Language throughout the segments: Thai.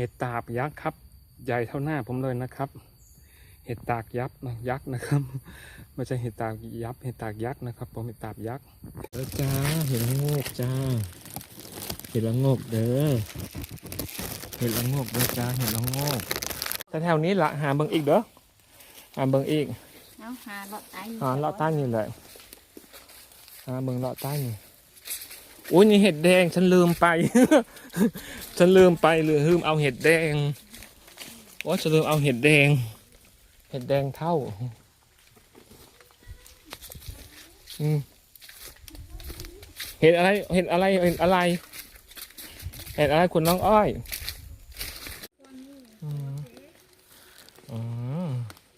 ห็ดตาบยักษ์ครับ ใหญ่เท่าหน้าผมเลยนะครับ เห็ดตากยักษ์นะยักษ์นะครับไม่ใช่เห็ดตากยับเห็ดตากยักษ์นะครับ ผมเห็ดตาบยักษ์เด้อจ้าเห็ดละโงกจ้าเห็ดละโงกเด้อเห็ดละโงกเด้อจ้าเห็ดละโงกแต่แถวนี้ละหาเบิ่งอีกเด้อหาเบิ่งอีกเอาหาเลาะไตหาเลาะใต้นี่เลยหาเบิ่งเลาะใต้นี่ โอ้ยนี่เห็ดแดงฉันลืมไป ฉันลืมไปลืมลืมเอาเห็ดแดงโอ้ยฉันลืมเอาเห็ดแดง เห็ดแดงเท่า อืมเห็ดอะไร เห็ดอะไร เห็ดอะไร เห็ดอะไรคุณน้องอ้อยอืมอ๋อ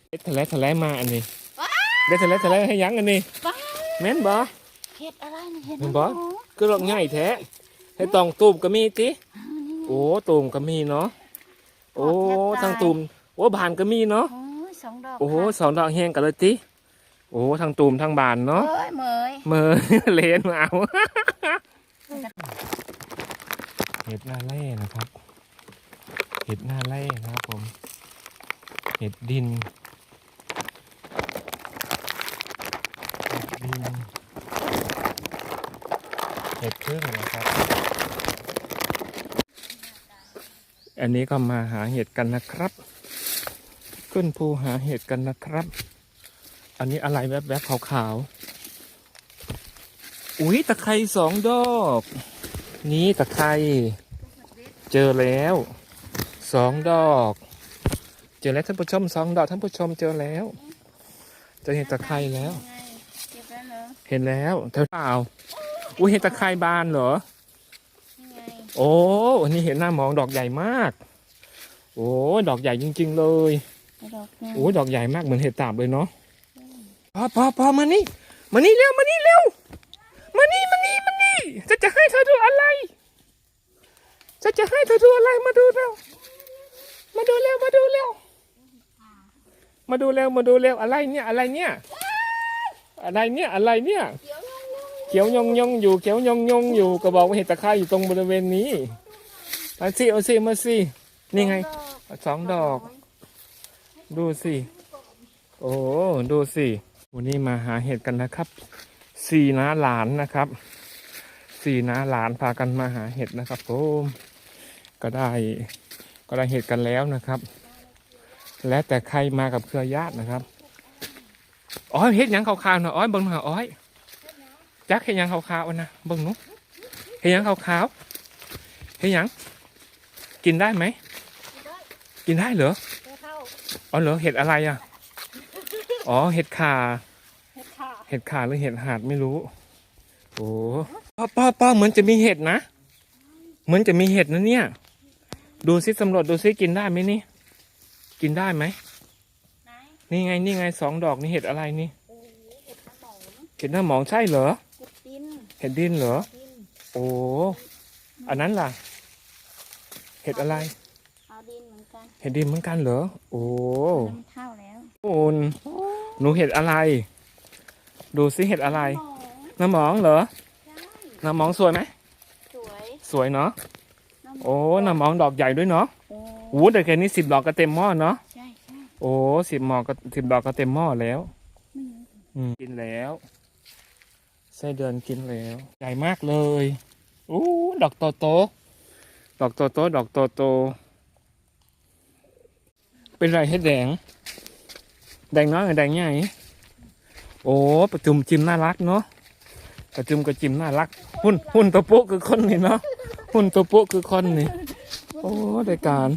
เด็ดทะเลทะเลมาอันนี้เด็ดทะเลทะเลให้ยังอันนี้แม่นบ่เห็ดอะไรนี่เห็ดเห็นบ่คือรถง่ายแท้ ให้ตองตูมก็มีติโอ้ตูมก็มีเนาะโอ้ทางตูมโอ้บานก็มีเนาะโอ้ยสองดอกโอ้ค่ะสองดอกแห้งกันเลยติโอ้ทางตูมทางบานเนาะเอ้ยเหมยเมื่อเลนมาเอาเห็ดหน้าเล่นะครับ เห็ดหน้าเล่นะครับผม เห็ดดินเห็ดดินเห็ดพึ่งนะครับ อันนี้ก็มาหาเห็ดกันนะครับ ขึ้นภูหาเห็ดกันนะครับ อันนี้อะไรแวบๆขาวๆ อุ้ยตะไคร้สองดอก นี่ตะไคร้เจอแล้วสองดอก เจอแล้วท่านผู้ชมสองดอกท่านผู้ชมเจอแล้วเจะเห็นตะไคร้แล้วไงเก็บแล้วเหรอเห็นแล้วเธอเปล่า อุ้ยเห็นตะไคร้บานเหรอ นี่ไงโอ้อันนี้เห็นหน้ามองดอกใหญ่มาก โอ้ดอกใหญ่จริง ๆ เลย ไอ้ดอกไงโอ้ดอกใหญ่มากเหมือนเห็ดตาบเลยเนาะพอพอพอมานี่มานี่เร็วมานี่เร็วมานี่มานี่มานี่จะจะให้เธอดูอะไรจะจะให้เธอดูอะไรมาดูเร็วมาดูเร็วมาดูเร็วมาดูเร็วมาดูเร็วอะไรเนี่ยอะไรเนี่ย อะไรเนี่ยอะไรเนี่ย เขียวยงยงอยู่เขียวยงยงอยู่ก็บอกว่าเห็ดตะไคร้อยู่ตรงบริเวณนี้เอาสิเอาสิมาสินี่ไงสองดอก ดูสิโอ้ดูสิวันนี้มาหาเห็ดกันนะครับสี่น้าหลานนะครับสี่น้าหลานพากันมาหาเห็ดนะครับผมก็ได้ก็ได้เห็ดกันแล้วนะครับ แล้วแต่ใครมากับเครือญาตินะครับอ้อยเห็ดยังขาวๆหน่อยอ้อยบิ่งหน่อยอ้อย จักเห็ดหยังขาวๆนะเบิ่งหนุเห็ดหยังขาวๆเห็ดหยังกินได้ไหมกินได้เหรอเข้าอ๋อเหรอเห็ดอะไรอะ อ๋อเห็ดข่าเห็ดค่ะเห็ดข่าหรือเห็ดหาดไม่รู้โอ้ป้าป้าป้าเหมือนจะมีเห็ดนะเหมือนจะมีเห็ดนะเนี่ย ดูซิสำรวจดูซิกินได้ไหมนี่ กินได้ไหมไหนนี่ไงนี่ไงสองดอกนี่เห็ดอะไรนี่โอ้โหเห็ดขนมเห็ดหน้าหมองใช่เหรอ เห็ดดินเห็ดดินเหรอดินโอ้ อันนั้นล่ะ เห็ดอะไร เอาดินเหมือนกันเห็ดดินเหมือนกันเหรอ โอ้มันเท่าแล้วโอนหนูเห็ดอะไร ดูซิเห็ดอะไรหมอน้ำหมองเหรอใช่น้ำหมองสวยไหม สวยสวยเนาะ น้ำหมโอ้ น้ำหมองดอกใหญ่ด้วยเนาะโอ้โอ้แต่แค่นี้สิบดอกก็เต็มหม้อเนาะ ใช่ใช่โอ้สิบหม้อก็สิบดอกก็เต็มหม้อแล้ว ไม่รู้อืมกินแล้วไส้เดือนกินแล้ว ใหญ่มากเลยโอ้ดอกโตโตๆดอกโตโตๆดอกโตโตๆเป็นไรเฮ็ดแดง แดงน้อยกับแดงใหญ่ โอ้ประจุมจิมน่ารักเนาะประจุมกับจิมน่ารัก หุ่นหุ่นตัวปุ๊คือคนนี่เนาะ หุ่นตัวปุ๊คือคนนี่ โอ้ได้การ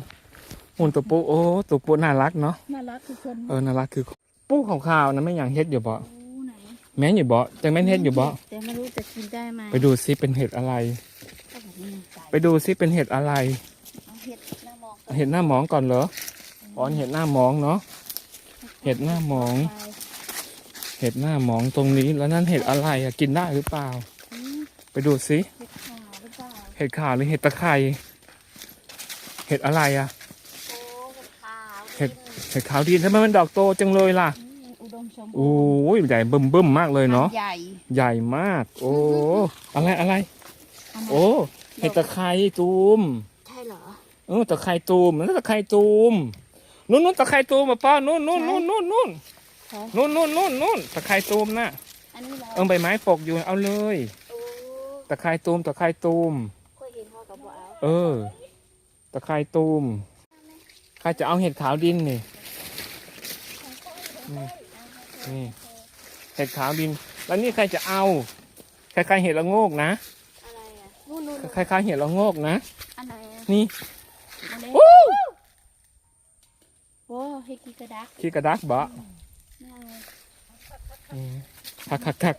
หุ่นตัวปุ๊โอ้ ตัวปุ๊น่ารักเนาะ น่ารักทุกคน เออ น่ารักคือ ปุ๊ขาวๆนะไม่อย่างเฮ็ดอยู่บ่โอ้ไหน แม่นอยู่บ่จังแม่นเฮ็ดอยู่บ่แต่ไม่รู้จะกินได้ไหมไปดูซิเป็นเห็ดอะไรก็แบบนี้ใจไปดูซิเป็นเห็ดอะไร เอาเห็ดหน้ามองเห็ดหน้าหมองก่อนเหรออ๋อเห็ดหน้าหมองเนาะ เห็ดหน้าหมอง ไปเห็ดหน้าหมองตรงนี้แล้วนั่นเห็ดอะไรอะกินได้หรือเปล่า อืมไปดูซิเห็ดขาวหรือเปล่าเห็ดขาวหรือเห็ดตะไคร้เห็ดอะไรอะ โอ้เห็ดขาวเห็ดดินเห็ดขาวดีทำไมมันดอกโตจังเลยล่ะ อื มอุดมสมบูโอ้รณ์ยใหญ่บึ้มบึ้มๆมากเลยเนาะใหญ่ใหญ่มาก โอ้อะไรอะไรเามาโอ้เห็ดตะไคร้ตูมใช่เหรอเออตะไคร่ตูมนั่นตะไคร่ตูมนู่นนู่นตะไคร่ตูมมาป้านู่นนู่นนู่นนู่นนู่นใช่นู่นนู่นนู่นนู่นตะไคร่ตูมน่ะอันนี้เราเออใบไม้ปกอยู่เอาเลยโอ้ตะไคร่ตูมตะไคร่ตูมค่อยเห็นพ่อกับบ่เอาเออตะไคร่ตูมใครจะเอาเห็ดขาวดินนี่ นี่นี่ เห็ดขาวดิน แล้วนี่ใครจะเอาใครๆเห็ดละโงกนะ อะไรอะนู่นนู่นใครๆเห็ดละโงกนะ อันไหนอะนี่อันนี้โอ้โอ้เฮกิกระดักขี้กระดักบ่ไม่เอาอืมคักคักคัก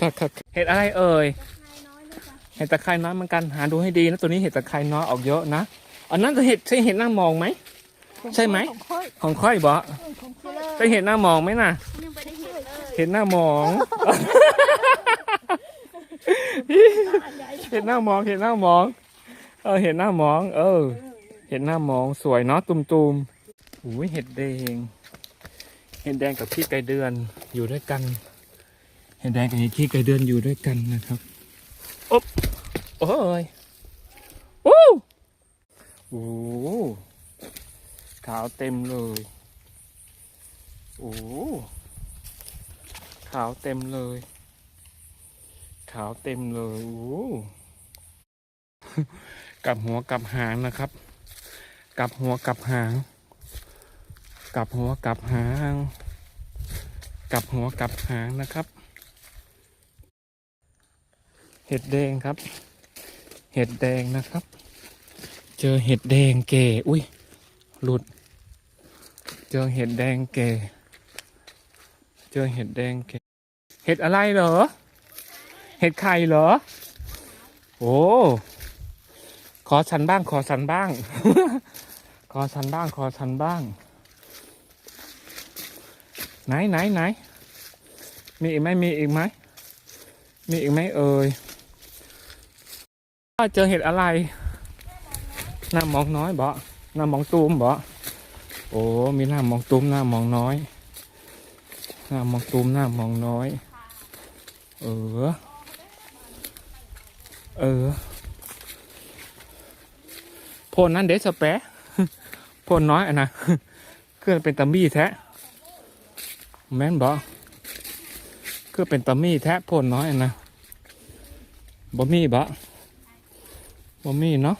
คักคักเห็ดอะไรเอ่ย ตะไคร้น้อยด้วยจ้ะเห็ดตะไคร่น้อยเหมือนกัน หาดูให้ดีนะ ตัวนี้เห็ดตะไคร่น้อยออกเยอะนะ อันนั้นจะเห็ดใช่เห็ดหน้ามองไหม ใช่ไหม ของค่อยของค่อยบ่ของค่อยเลยใช่เห็ดหน้ามองไหมน่ะยังไม่ได้เห็นเลยเห็ดหน้ามอง เห็ดหน้ามอง เห็ดหน้ามอง เออ เห็ดหน้ามอง เออ เห็ดหน้ามองสวยเนาะตุ่มๆโอ้ยเห็ดแดง เห็ดแดงกับพี่ไก่เดือนอยู่ด้วยกัน เห็ดแดงกับเห็ดขี้ไก่เดือนอยู่ด้วยกันนะครับอบโอ้ยโอ้โอ้ ขาวเต็มเลย โอ้ขาวเต็มเลย ขาวเต็มเลยโอ้กลับหัวกลับหางนะครับ กลับหัวกลับหาง กลับหัวกลับหาง กลับหัวกลับหางนะครับ เห็ดแดงครับ เห็ดแดงนะครับ เจอเห็ดแดงเก๋อุ้ย หลุด เจอเห็ดแดงเก๋เจอเห็ดแดงเก๋เห็ดอะไรเหรอ เห็ดไข่เหรอ โอ้ ขอฉันบ้าง ขอฉันบ้าง ขอฉันบ้าง ขอฉันบ้าง ไหนไหนไหน มีอีกไหมมีอีกไหม มีอีกไหมเอ่ยอ้าเจอเห็ดอะไรน้ามองน้อยบ่ หน้ามองตูมบ่โอ้มีหน้ามองตูมหน้ามองน้อย หน้ามองตูมหน้ามองน้อย เออ เออพนนั้นเดสเปะพนน้อยอะนะคือเป็นตัมมี่แท้แม่นบ่คือเป็นตัมมี่แท้พนน้อยอะนะบ่มีบ่บ่มีเนาะ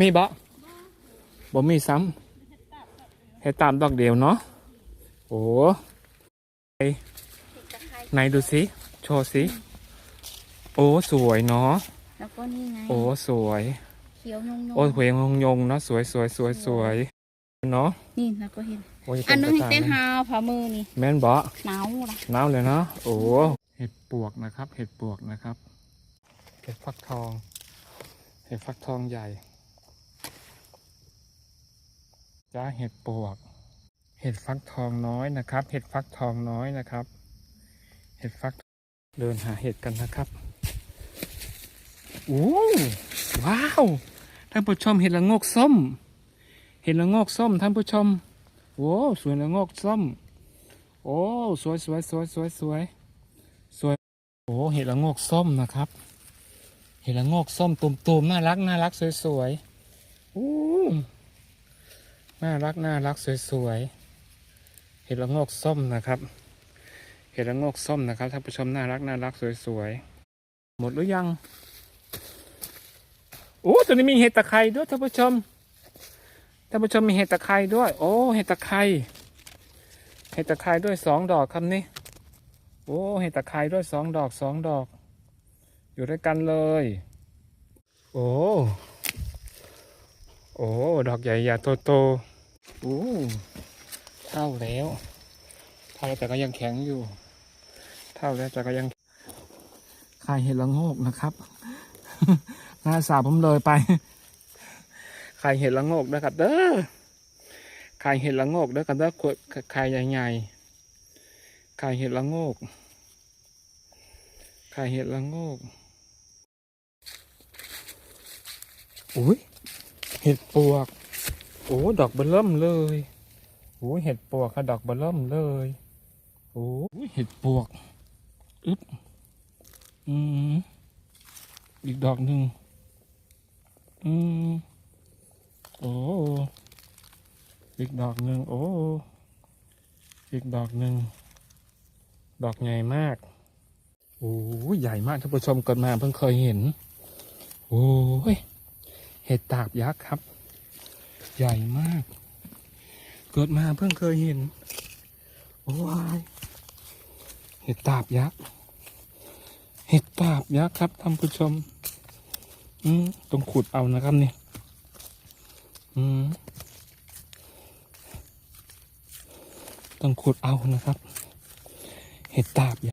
มีบ่บ่มีซ้ำให้ตามดอกเดียวเนาะโอ้เห็ดตะไคร้ไหนดูสิโชว์สิโอ้สวยเนาะแล้วก็นี่ไงโอ้สวยเขียวยงยงโอ้เหวยงงยงเนาะสวยสวยสวยสวยเนาะนี่แล้วก็เห็นโอ้ยอันนู้นเป็เห็นเต้นประจฮาวผ่ามือนี่แม่นบ่หนาวล่ะหนาวเลยเนาะโอ้เห็ดปวกนะครับ เห็ดปวกนะครับ เห็ดฟักทอง เห็ดฟักทองใหญ่ จ้าเห็ดปวก เห็ดฟักทองน้อยนะครับ เห็ดฟักทองน้อยนะครับ เห็ดฟักเดินหาเห็ดกันนะครับโอ้ว้าวท่านผู้ชมเห็ดละโงกส้ม เห็ดละโงกส้มท่านผู้ชมโอ้สวยละโงกส้ม โอ้สวยสวยสวยสวยสวยสวยโอ้เห็ดละโงกส้มนะครับ เห็ดละโงกส้มตุ่มๆน่ารักน่ารักสวยสวยๆโอ้ น่ารักน่ารักสวยสวยๆเห็ดละโงกส้มนะครับ เห็ดละโงกส้มนะครับท่านผู้ชมน่ารักน่ารักสวยๆ หมดหรือยัง โอ้ตัวนี้มีเห็ดตะไคร้ด้วยท่านผู้ชม ท่านผู้ชมมีเห็ดตะไคร้ด้วย โอ้ เห็ดตะไคร้ เห็ดตะไคร้ด้วยสองดอกครับนี่ โอ้ เห็ดตะไคร้ด้วยสองดอกสองดอก อยู่ด้วยกันเลย โอ้โอ้ ดอกใหญ่ใหญ่โตโตๆ โอ้เท่าแล้วเท่าแล้วแต่ก็ยังแข็งอยู่ เท่าแล้วแต่ก็ยังขายเห็ดละโงกนะครับหน้าสาวผมเลยไปขายเห็ดละโงกนะครับเด้อขายเห็ดละโงกเด้อกันเด้อขวดขายใหญ่ๆขายเห็ดละโงกขายเห็ดละโงกอุ้ยเห็ดปวก โอ้ดอกเบลเริ่มเลยโอ้เห็ดปวกค่ะดอกเบลเริ่มเลยโอ้เห็ดปวกอึ๊บอืมอีกดอกหนึ่งอืมโอ้อีกดอกหนึ่งโอ้อีกดอกหนึ่งดอกใหญ่มากโอ้ใหญ่มากท่านผู้ชมกดมาเพิ่งเคยเห็น โอ้ยเห็ดตาบยักษ์ครับ ใหญ่มาก เกิดมาเพิ่งเคยเห็น โอ้ยเห็ดตาบยักษ์ เห็ดตาบยักษ์ครับท่านผู้ชม อืมต้องขุดเอานะครับเนี่ย อืมต้องขุดเอานะครับ เห็ดตาบยักษ